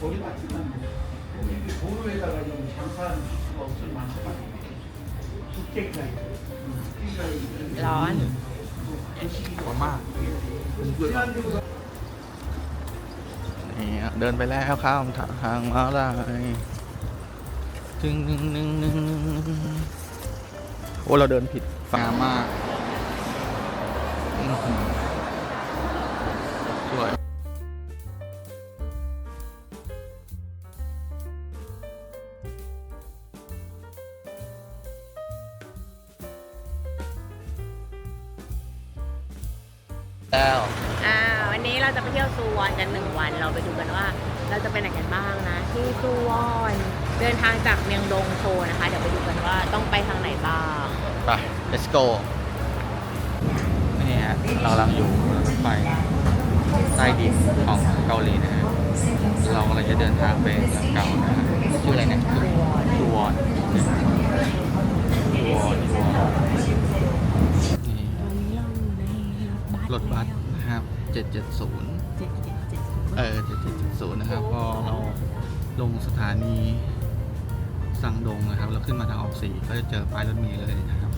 거기 맞지만 여기 도로에다가 좀 장사하는 수가 없을 만큼 두께가 있고 두께가 있고 ร้อน ร้อนมากนี่ฮะเดินไปแล้วข้ามทางม้าลายจึงหนึ่งหนึ่งหนึ่งโอ้เราเดินผิดฝั่งมากอื้อหือ แล้วอ่าวันนี้เราจะไปเที่ยวซูวอนกันหนึ่งวัน เราไปดูกันว่า เราจะไปไหนกันบ้างนะ ที่ซูวอนเดินทางจากเมียงดงโซนะคะ เดี๋ยวไปดูกันว่าต้องไปทางไหนบ้างไป let's go นี่ฮะเรากำลังอยู่รถไฟใต้ดินของเกาหลีนะฮะเรากำลังจะเดินทางไปเมืองเก่านะฮะชื่ออะไรนะยูวอนยูวอนยูวอนนี่ รถบัสนะครับ 770เจ็ดเจ็ดเจ็ดเออ 7770 นะครับ พอเราลงสถานีสังดงนะครับ เราขึ้นมาทางออกสี่ก็จะเจอป้ายรถเมล์เลยนะครับ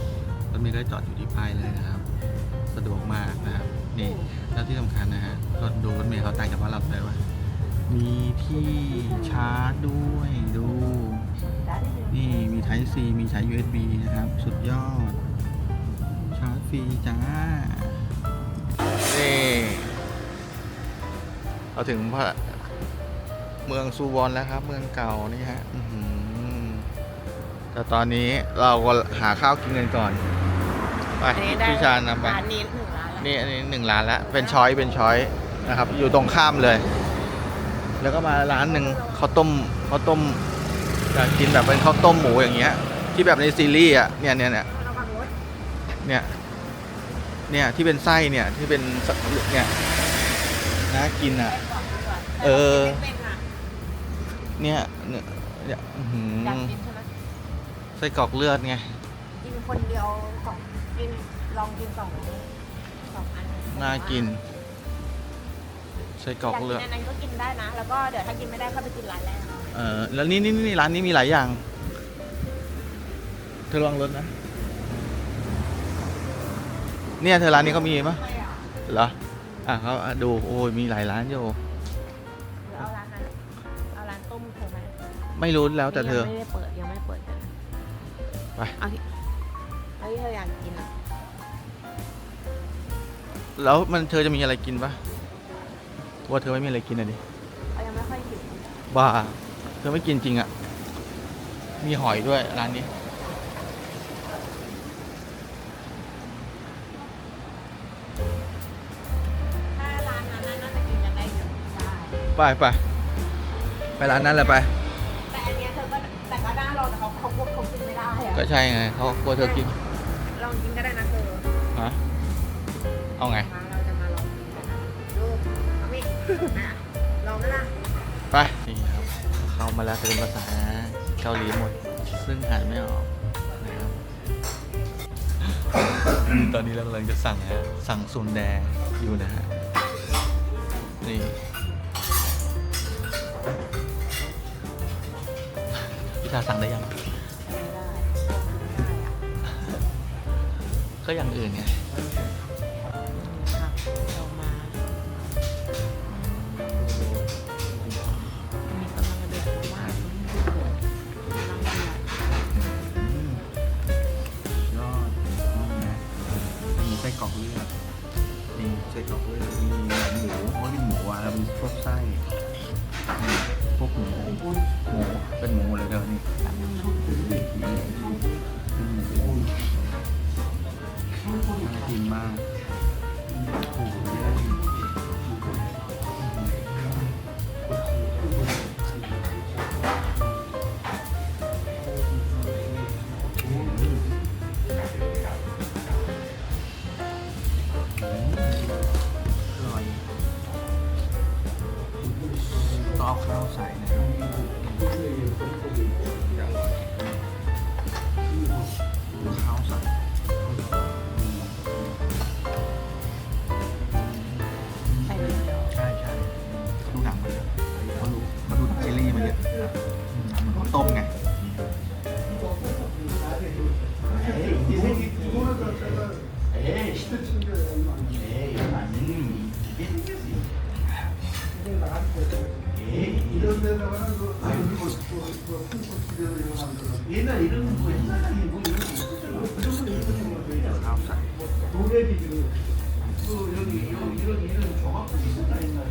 รถเมล์ก็จะจอดอยู่ที่ป้ายเลยนะครับ สะดวกมากนะครับ นี่ แล้วที่สำคัญนะฮะรถดูรถเมล์เขาต่างจากบ้านเราเลยว่า มีที่ชาร์จด้วยดู นี่มี Type C มีใช้ USB นะครับ สุดยอด ชาร์จฟรีจ้า นี่ เราถึงพระเมืองซูวอนแล้วครับ เมืองเก่านี่ฮะอื้อหือแต่ตอนนี้เราก็หาข้าวกินกันก่อน ไปอันนี้ได้พี่ชาญนำไปร้านนี้หนึ่งร้านแล้วนี่อันนี้หนึ่งร้านแล้ว เป็นช้อยเป็นช้อยนะครับ อยู่ตรงข้ามเลย แล้วก็มาร้านหนึ่งข้าวต้มข้าวต้มอยากกินแบบเป็นข้าวต้มหมูอย่างเงี้ย ที่แบบในซีรีส์อะเนี่ยเนี่ยเนี่ยเนี่ย เนี่ยที่เป็นไส้เนี่ยที่เป็นสเนี่ยน่ากินอะ เออเป็นๆอะเนี่ยเนี่ยเนี่ยอื้อหืออยากกินใช่ไหมไส้กรอกเลือดไงกินคนเดียวสองกินลองกินสองสองอันน่ากินไส้กรอกอยากกิเลือดนอันนั้นก็กินได้นะแล้วก็เดี๋ยวถ้ากินไม่ได้ก็ไปกินร้านแรกเออแล้วนี่นี่นี่ร้านนี้มีหลายอย่าง เธอลองรถนะ เนี่ยเธอร้านนี้เขามีปะเหรอ อะเขาอะดูโอ้ยมีหลายร้านอยู่หรือเอาร้านนั้นเอาร้านต้มเธอไหมไม่รู้แล้วแต่เธอ ยังไม่ได้เปิดยังไม่เปิดเลยไป เอาที่เอาที่เธออยากกินอะแล้วมันเธอจะมีอะไรกินปะว่าเธอไม่มีอะไรกินอะดิ เอายังไม่ค่อยหิวบ้า เธอไม่กินจริงอะมีหอยด้วยร้านนี้ ไปไปไปร้านนั้นเลยไป แต่อันเนี้ยเธอก็แต่ก็น่ารอแต่เขาเขาควบคุมกินไม่ได้อะก็ใช่ไงเขากลัวเธอกินลองกินก็ได้นะเธอฮะเอาไง มาเราจะมาลองกินกันนะดูเอามิอะลองก็ได้ไปนี่ครับ เข้ามาแล้วเป็นภาษาเกาหลีหมด ซึ่งอ่านไม่ออกนะครับ ตอนนี้เรากำลังจะสั่งฮะสั่งซุนแดอยู่นะฮะนี่าสั่งได้ยัง ก็อย่างอื่นไง 이런 데다가 그 아유 이것도 뭐 풍꽃 기대로 이거 만들어. 옛날 이런 뭐 옛날에 뭐 이런 거 무조건 일본인 거 같아요. 노래 기준으로 또 여기 이런 이런 이런 조합도 있었다 옛날에.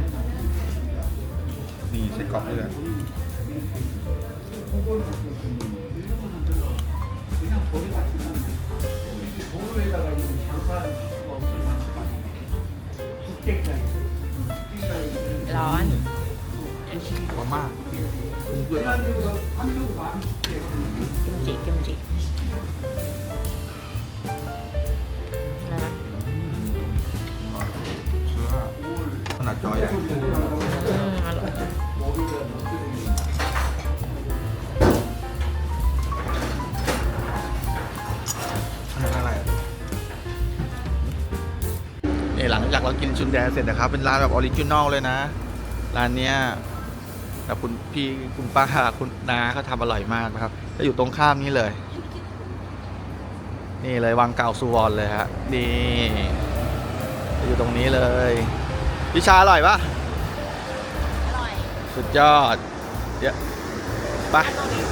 이 색깔 그래. 그냥 거기 같은 거도로에다가 이런 장판 มากกิมจิกิมจิขนาดจอยอะอืมอร่อยขนาดอะไรอะเนี่ยหลังจากเรากินชุนแดเสร็จนะครับ เป็นร้านแบบออริจินอลเลยนะ ร้านเนี้ย แบบคุณพี่คุณป้าคุณนาเขาทำอร่อยมากนะครับจะอยู่ตรงข้ามนี้เลย นี่เลยวังเก่าสุวรรณเลยฮะนี่จะอยู่ตรงนี้เลยพี่ชาอร่อยปะอร่อย สุดยอดเดี๋ยวไปตรงนี้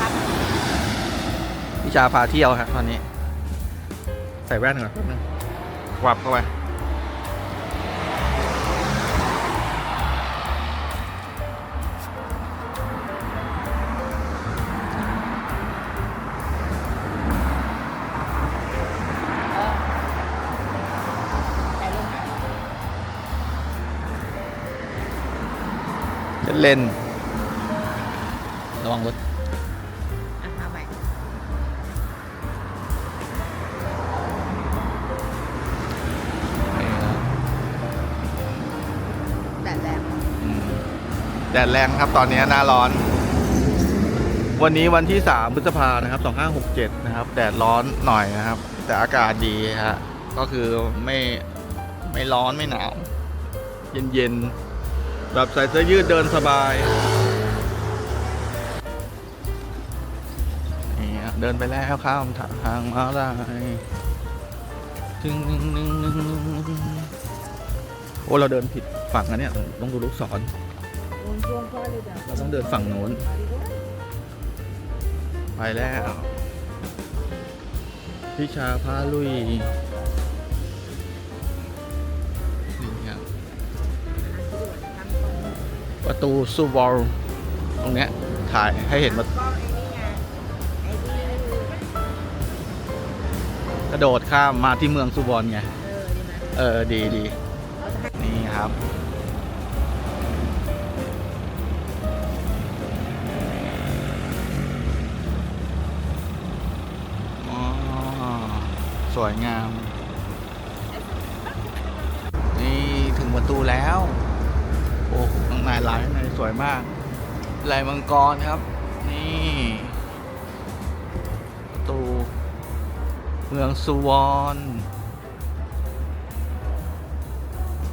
ครับพี่ชาพาเที่ยวครับตอนนี้ ใส่แว่นก่อนแป๊บนึงวับเข้าไป จะเล่น ระวังรถอะเอาใหม่นี่ครับแบบแบบอืมแดดแรงครับตอนนี้หน้าร้อน วันนี้วันที่ 3 พฤษภานะครับ 2567 นะครับ แดดร้อนหน่อยนะครับ แต่อากาศดีฮะ ก็คือไม่ไม่ร้อนไม่หนาว เย็นๆ แบบใส่เสื้อยืดเดินสบายนี่เดินไปแล้วข้ามทางมาลายถึงนึงนึงนึงนึงโอ้เราเดินผิดฝั่งนะเนี่ยต้องดูลูกศรเราต้องเดินฝั่งโน้น ไปแล้ว พิชาพาลุย ประตูซูวอลตรงเนี้ยถ่ายให้เห็นว่าก็ไอ้นี่ไงไอ้ที่กระโดดข้ามมาที่เมืองซูวอลไง เออ ดีไหมเออดีดีนี่ครับอ๋อสวยงาม นี่ถึงประตูแล้วโอ้ข้างในร้านข้างในสวยมากลายมังกรครับ นี่ประตูเมืองสุวรรณ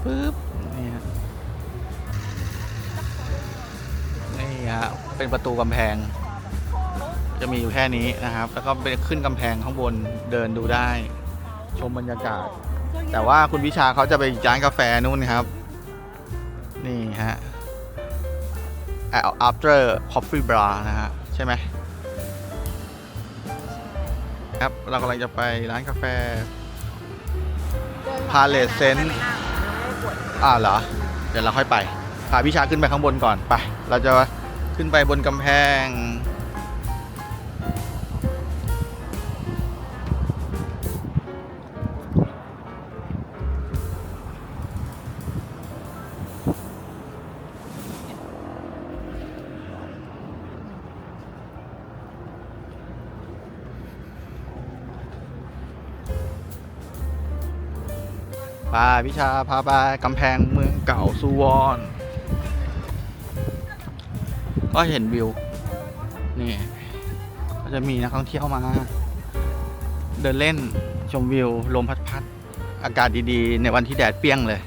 ปึ๊บนี่ฮะนี่ฮะเป็นประตูกำแพง จะมีอยู่แค่นี้นะครับ แล้วก็ไปขึ้นกำแพงข้างบนเดินดูได้ ชมบรรยากาศ แต่ว่าคุณวิชาเขาจะไปร้านกาแฟนู่นครับ นี่ฮะ after coffee bar นะฮะ ใช่ไหมครับเรากำลังจะไปร้านกาแฟ Palace Scent อ่าเหรอ เดี๋ยวเราค่อยไปพาพี่ชาขึ้นไปข้างบนก่อนไป เราจะขึ้นไปบนกำแพง พิชาพาไปกำแพงเมืองเก่าสุวรรณก็เห็นวิว นี่ก็จะมีนักท่องเที่ยวมา เดินเล่นชมวิว ลมพัดๆอากาศดีๆ ในวันที่แดดเปรี้ยงเลย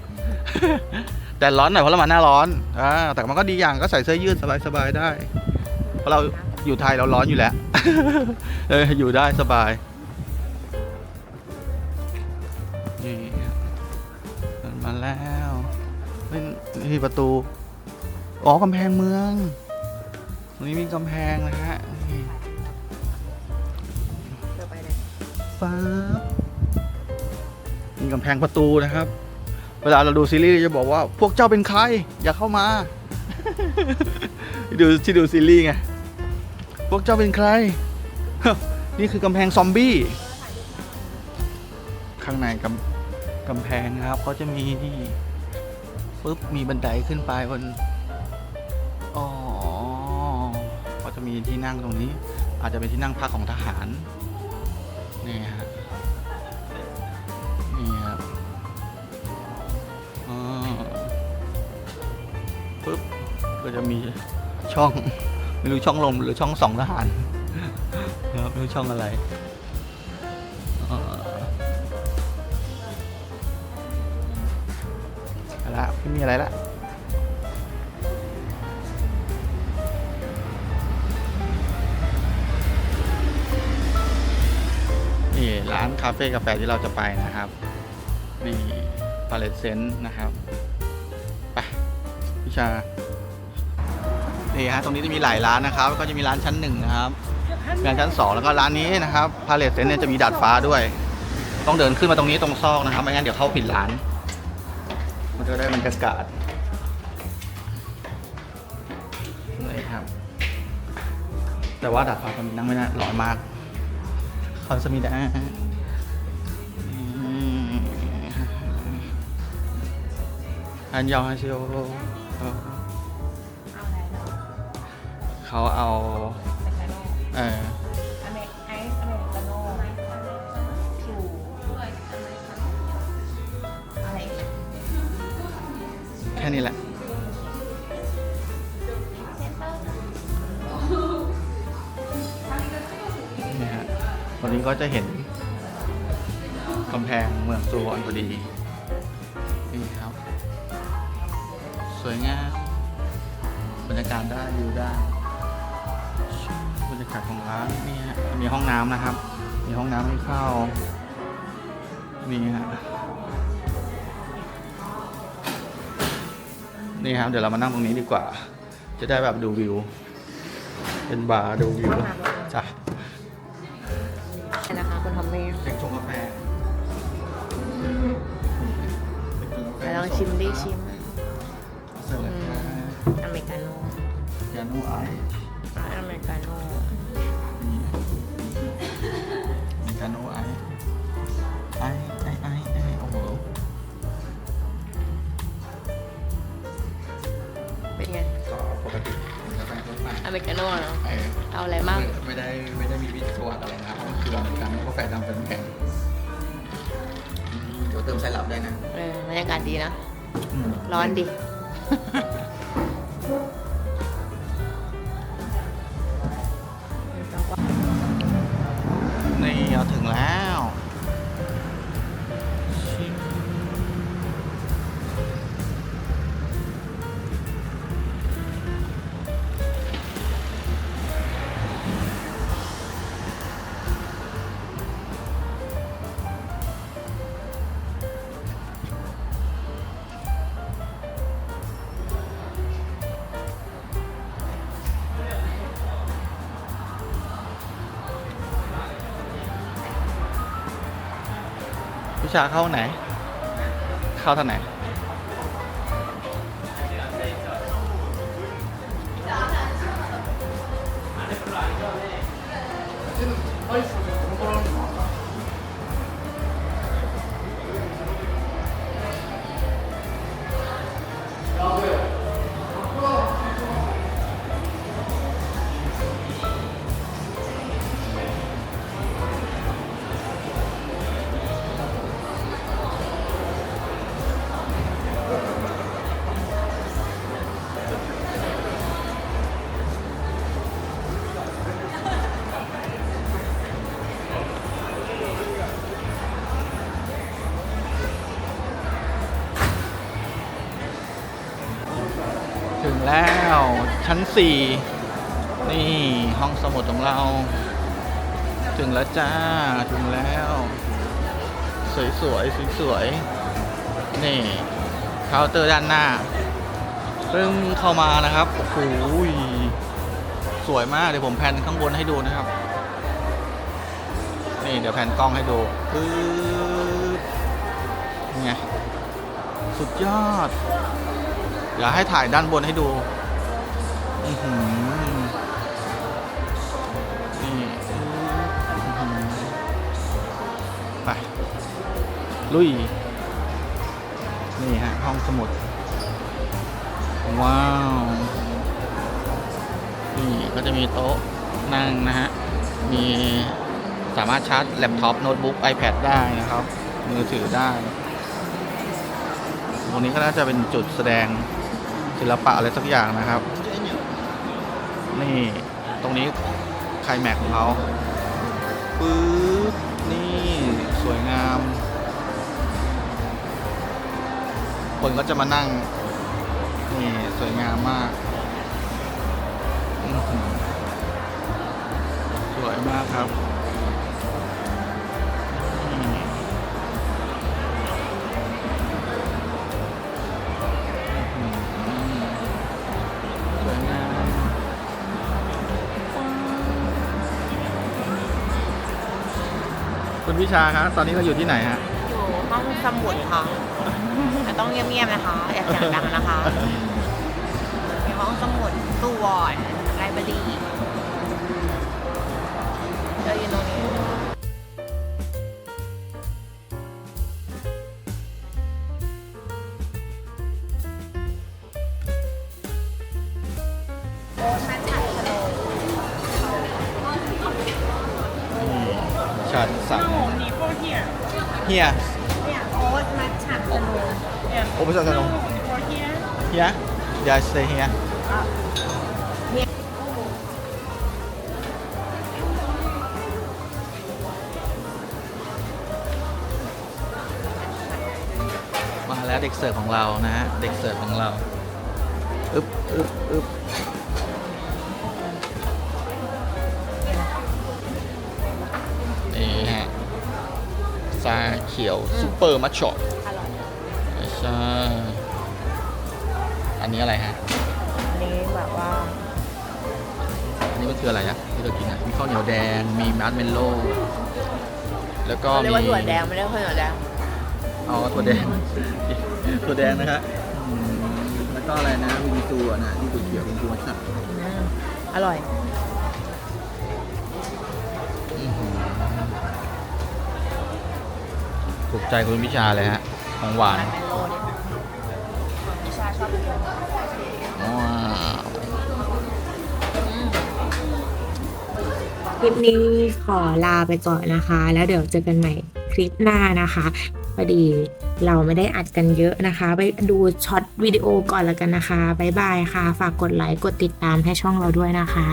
แต่ร้อนหน่อยเพราะเรามาหน้าร้อนอ่าแต่มันก็ดีอย่างก็ใส่เสื้อยืดสบายๆได้ เพราะเราอยู่ไทยเราร้อนอยู่แล้ว เอออยู่ได้สบาย นี่ประตู อ๋อกำแพงเมือง ตรงนี้มีกำแพงนะฮะไปเลยฟ้ามีกำแพงประตูนะครับ เวลาเราดูซีรีส์จะบอกว่า พวกเจ้าเป็นใคร อย่าเข้ามา ดูที่ดูซีรีส์ไง พวกเจ้าเป็นใคร นี่คือกำแพงซอมบี้ ข้างในกำกำแพงนะครับเขาจะมีนี่ ปุ๊บมีบันไดขึ้นไปบนอ๋อก็จะมีที่นั่งตรงนี้ อาจจะเป็นที่นั่งพักของทหารนี่ฮะนี่ครับปุ๊บก็จะมีช่องไม่รู้ช่องลมหรือช่องสองทหารนะครับไม่รู้ช่องอะไรอ่ ละไม่มีอะไรละนี่ร้านคาเฟ่กาแฟที่เราจะไปนะครับนี่พาเลตเซนต์นะครับไปพิชานี่ฮะตรงนี้จะมีหลายร้านนะครับ ก็จะมีร้านชั้นหนึ่งนะครับร้านชั้นสองแล้วก็ร้านนี้นะครับพาเลตเซนเนี่ยจะมีดาดฟ้าด้วย ต้องเดินขึ้นมาตรงนี้ตรงซอกนะครับไม่งั้นเดี๋ยวเข้าผิดร้าน มันจะได้บรรยากาศนี่ครับ แต่ว่าดาดฟ้าตอนนี้นั่งไม่ได้ร้อนมากเขอสมิดาอันยองฮาชิโอเขาเอา เออ ค่นี้แหละนี่ฮะวันนี้ก็จะเห็นกำแพงเมืองซูวอนพอดีนี่ครับ สวยงามบรรยากาศได้วิวได้บรรยากาศของร้านนี่ฮะมีห้องน้ำนะครับ มีห้องน้ำให้เข้านี่ฮะ นี่ครับเดี๋ยวเรามานั่งตรงนี้ดีกว่า จะได้แบบดูวิว เป็นบาร์ดูวิวจ้ะนะคะคุณทอมมี่เด็กชงกาแฟไปลองชิมดิชิมเสิร์ฟเลยครับอเมริกาโน่ยานูไอ เมริกาโน่เนาะเออเอาอะไรบ้างไม่ได้ไม่ได้มีวิธีวัดอะไรนะครับมันคือเหมือนกันกาแฟดำเป็นแข็งเดี๋ยวเติมไซรัปได้นะเออบรรยากาศดีนะ อืมร้อนดิ ชาเข้าไหน เข้าทางไหน ชั้นสี่นี่ห้องสมุดของเรา ถึงแล้วจ้า ถึงแล้ว สวยสวยสวยสวยนี่เคาน์เตอร์ด้านหน้าเพิ่งเข้ามานะครับ โอ้โหสวยมาก เดี๋ยวผมแพนข้างบนให้ดูนะครับ นี่เดี๋ยวแพนกล้องให้ดูปึ๊บนี่ไงสุดยอด เดี๋ยวให้ถ่ายด้านบนให้ดู ไป ลุย นี่ฮะ ห้องสมุด ว้าว นี่ก็จะมีโต๊ะนั่งนะฮะ มีสามารถชาร์จแล็ปท็อปโน้ตบุ๊ก iPad ได้นะครับ มือถือได้ ตรงนี้ก็น่าจะเป็นจุดแสดงศิลปะอะไรสักอย่างนะครับ นี่ตรงนี้ไคลแม็กของเขาปึ๊บนี่สวยงาม คนก็จะมานั่ง นี่สวยงามมาก สวยมากครับ วิชาครับตอนนี้เราอยู่ที่ไหนฮะอยู่ห้องสมุดค่ะแต่ต้องเงียบๆนะคะอย่าเสียงดังนะคะในห้องสมุดตู้วอร์ดไลบรารี ฮียเนี่ยโอ๊ตมัทฉะสโนว์โอ้ไม่ใช่ขนม你放 hier。เฮียยายเซเฮียมาแล้วเด็กเสิร์ฟของเรานะฮะ เด็กเสิร์ฟของเรา อึ๊บอึ๊บอึ๊บ ซาเขียวซูเปอร์มัชช็อปอร่อยไม่ใช่อันนี้อะไรฮะ อันนี้แบบว่า อันนี้มันคืออะไรนะที่เรากินอะมีข้าวเหนียวแดง มีมัสเมลโล่ แล้วก็เขาเรียกมีว่าถั่วแดงไม่ได้ข้าวเหนียวแดงอ๋อถั่วแดงถั่วแดงนะฮะอืมแล้วก็อะไรนะวิงซูอะนะที่ตัวเขียววิงซูมัสสับอืมอร่อย ถูกใจคุณพิชาเลยฮะ ของหวานเป็นโลดิวิชาชอบว้าวคลิปนี้ขอลาไปก่อนนะคะ แล้วเดี๋ยวเจอกันใหม่คลิปหน้านะคะพอดีเราไม่ได้อัดกันเยอะนะคะ ไปดูช็อตวิดีโอก่อนแล้วกันนะคะ บ๊ายบายค่ะ ฝากกดไลค์ กดติดตามให้ช่องเราด้วยนะคะ